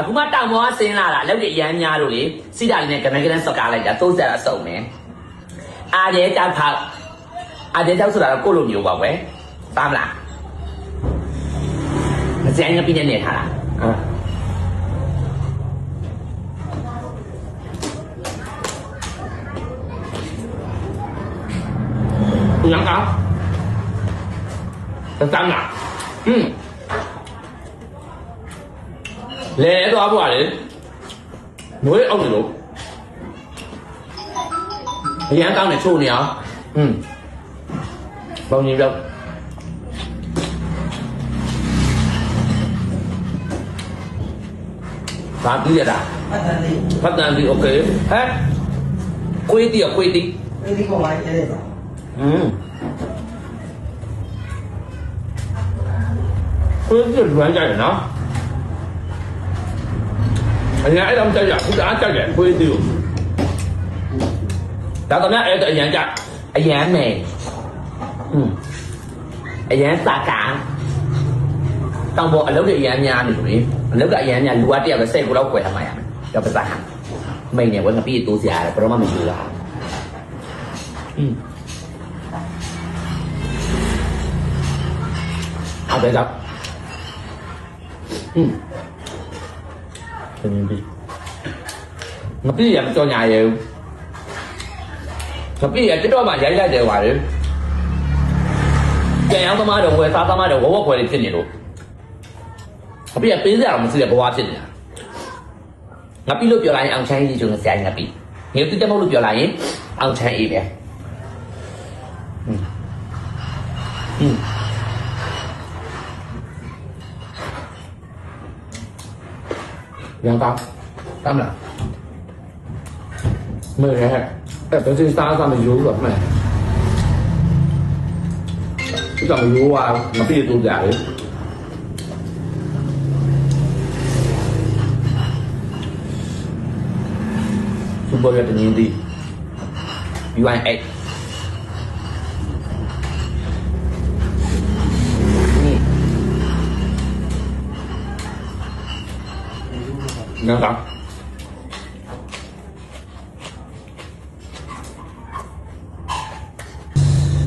အခုမှတောင်ပေါ်ကဆင်းလာတာလောက်ရရမ်းများလို့လေစီတာလေးနဲ့ကမန်ကနဆော့ကားလိုက်တာသုံးဆက်တာစုံမယ်အာရဲတောက်ဖောက်အာရဲတောက်ဆိုတာတော့ကိုလိုမျိုးပါကွယ်သားမလားမစင်ငပိနေနေထားတာ能搞，能干了，嗯。 จะจำหนักอืมလဲသွားပွားလေမွေးအောင်လို့အရန်ကောင်းတယ်ချို့နေအောင်อืมဘောင်းကြီးပြောဘာပြီးရတာ ပတ်သက်လေး ဖတ်တန်ဒီโอเคဟဲ့ကွေးတီးကွေးတီး ဒီကောင်လိုက်တဲ့တော့ อืมခွေးပြလွမ်းကြတယ်နော်အရင်အဲ့တော့ကြရခုတအားကြတယ်ခွေးtiêuဒါတော့လည်းအဲ့တော့အရင်ကြအရင်မယ်อืมအရင်စာကတောင်ပေါ်အလုပ်တွေအရင်များနေ nhà đông cho giặc cũng đã cho giặc quê tiêu đã tao nói em tự nhận chặt anh nhà này anh nhà ta cả tao bộ anh lúc cái nhà nhà này rồi anh lúc cái nhà nhà lúa tiêu cái xe của đâu quẹt mày à cho phải ta hàng mày này vẫn là bị tu già rồi mà mình chưa là à bây giờ 嗯。 งไงငါပြည့်ရမကြောညာရဲဘူးငါပြည့်ရတော်တော်မှရိုက်လိုက်တယ်ပါလေကြံရောက်သမားတော့ဝယ်စားသမားတော့ဝဝခွဲလေးဖြစ်နေလို့ငါပြည့်ရပေးစရာတော့မရှိတဲ့ဘဝဖြစ်နေတာငါပြည့်လို့ပြောလိုက်ရင်အောင်ချမ်းကြီးကျုံဆရာကြီးငါပြည့်ငါတိတက်မဟုတ်လို့ပြောလိုက်ရင်အောင်ချမ်းအေးပဲอืมอืม 两刀，当然，每人要得罪沙上的油什么的，这种油啊，我自己都在。Super Red New D UI8 นะครับ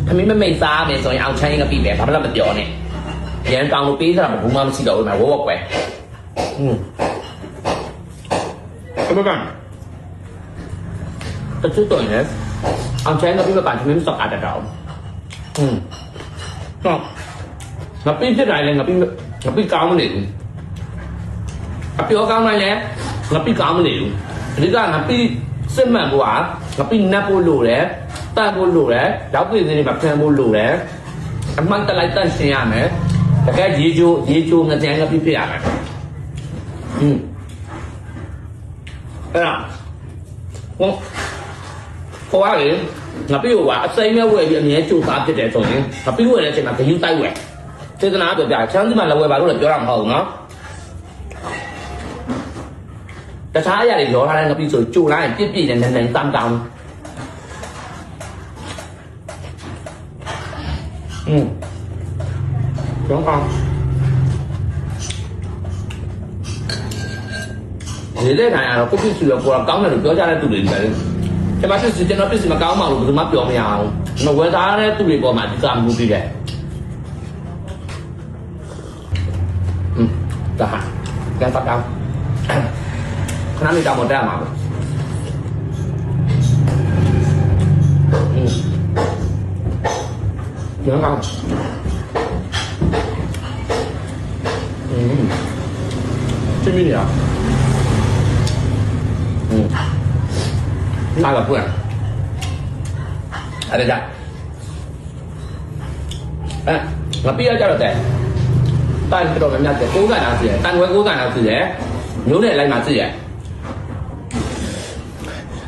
ထမင်းမမိတ်စားမယ်ဆိုရင်အောင်ချမ်းရင်ကပြီပဲဘာမှမပြောနဲ့ရန်ကောင်လို့ပေးစားမှာဘူးမှမရှိတော့ဘူးမှာဝဝကွယ်อืมအဲ့ဒါကတချို့တော့ねအောင်ချမ်းကပြီမပန်ထမင်းမစောက်အပ်တော့อืมတော့ငါပြီးဖြစ်တိုင်းလည်းငါပြီးငါပြီးကောင်းမနေဘူး အပြောကောင်းတိုင်းလည်းငါပိကောင်းမနေဘူးအဓိကငါပိစစ်မှန်ဖို့ကငါပိနတ်ဖို့လိုတယ်တန်ဖို့လိုတယ်ရောက်ပြည်စင်းတွေမှာဖန်ဖို့လိုတယ်အမှန်တလိုက်တန့်ရှင်းရမယ်တကယ်ရေချိုးရေချိုးငကြမ်းငါပိဖြစ်ရမယ်ဟွန်းအဲ့ဒါဟောဟောရလေငါပိကိုကအစိမ်းမဲ့ဝယ်ပြီးအမြဲကြိုးစားဖြစ်တယ်ဆိုရင်ငါပိဝယ်တဲ့အချိန်မှာဂယုတိုက်ဝယ်စေတနာပြောပြချမ်းစီမှာလည်းဝယ်ပါလို့လည်းပြောတာမဟုတ်ဘူးနော် တခြားအရာတွေရောထားတဲ့ငပိဆိုကြိုလိုက်ရင်ပြစ်ပြစ်နဲ့နန်းနန်းတမ်းတမ်းอืมကျောင်းအောင်ဒီတဲ့တိုင်းကတော့ကိုပြစ်စီရောကိုကောင်းတယ်လို့ပြောကြတဲ့သူတွေပဲကျမစစ်စစ်ကျွန်တော်ပြစ်စီမကောင်းပါဘူးဘယ်သူမှပြောမရအောင်မဝယ်သားတဲ့သူတွေပေါ်မှာဒီကမှုပြီးတယ်อืมဒါဟာကဲပတ်တော့ ခဏလေးတောင်မတက်မှာပဲอืมเดี๋ยวครับอืมที่มีเนี่ยอืมมากับเพื่อนอะไรจ้ะเอ๊ะငါပြရကြတော့တဲ့တန်တော်များများတဲ့ကိုးကန်တာစီရတန်ခွဲကိုးကန်တာစီရမျိုးနဲ့လိုက်မှစီရ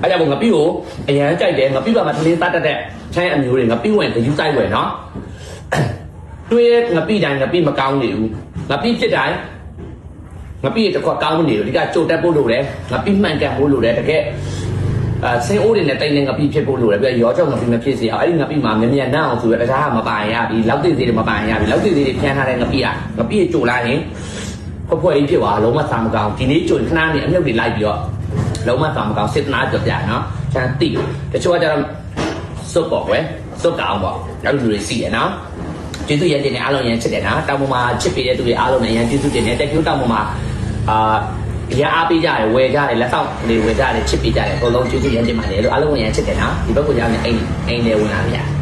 အဲ့ကြောင့်မို့ငါပြီးကိုအရန်ကြိုက်တယ်ငါပြီးပါမှာတလေးတတ်တတ်တဲ့ချိုင်းအမျိုးတွေငါပြီးဝင်တယူဆိုင်ဝယ်နော်တွေးငါပြီးတိုင်းငါပြီးမကောင်းနေဘူးငါပြီးဖြစ်တိုင်းငါပြီးတခွက်ကောင်းမနေဘူးဒီကကြိုတက်ဖို့လိုတယ်ငါပြီးမှန်ကန်ဖို့လိုတယ်တကယ်အဲဆင်းအိုးတွေနဲ့တိတ်နေငါပြီးဖြစ်ဖို့လိုတယ်ပြီးရောကြောင့်ငါပြီးမဖြစ်စေအောင်အဲ့ဒီငါပြီးမှာမြန်မြန်နှောင်းအောင်ဆိုရတခြားမပိုင်ရပြီလောက်သိသေးတွေမပိုင်ရပြီလောက်သိသေးတွေဖြန်းထားတဲ့ငါပြီးอ่ะငါပြီးကြိုလာရင်ဖွဲ့ဖွဲ့ကြီးဖြစ်သွားလုံးဝစာမကောင်းဒီနေ့ကြုံခဏနေအမြုပ်တွေလိုက်ပြီးတော့ လုံးဝစာမကောင်းစေတနာကြော်ပြနော်ကျန်တိတချို့ကကျတော့စုပ်ပေါ့ကွယ်စုပ်ကောင်ပေါ့အဲ့လိုလူတွေစီရနော်ကျေးဇူးရတင်နေအားလုံးရန်ချစ်တယ်နော်တောင်ပေါ်မှာချစ်ပေးတဲ့သူတွေအားလုံးနဲ့ရန်ကျေးဇူးတင်တယ်တက်ကျိုးတောင်ပေါ်မှာအာရအားပေးကြတယ်ဝယ်ကြတယ်လက်ဆောင်တွေဝယ်ကြတယ်ချစ်ပေးကြတယ်အကုန်လုံးကျေးဇူးရန်တင်ပါတယ်လို့အားလုံးရန်ချစ်တယ်နော်ဒီဘက်ကကြောင့်လည်းအိမ်အိမ်လေးဝင်လာဗျာ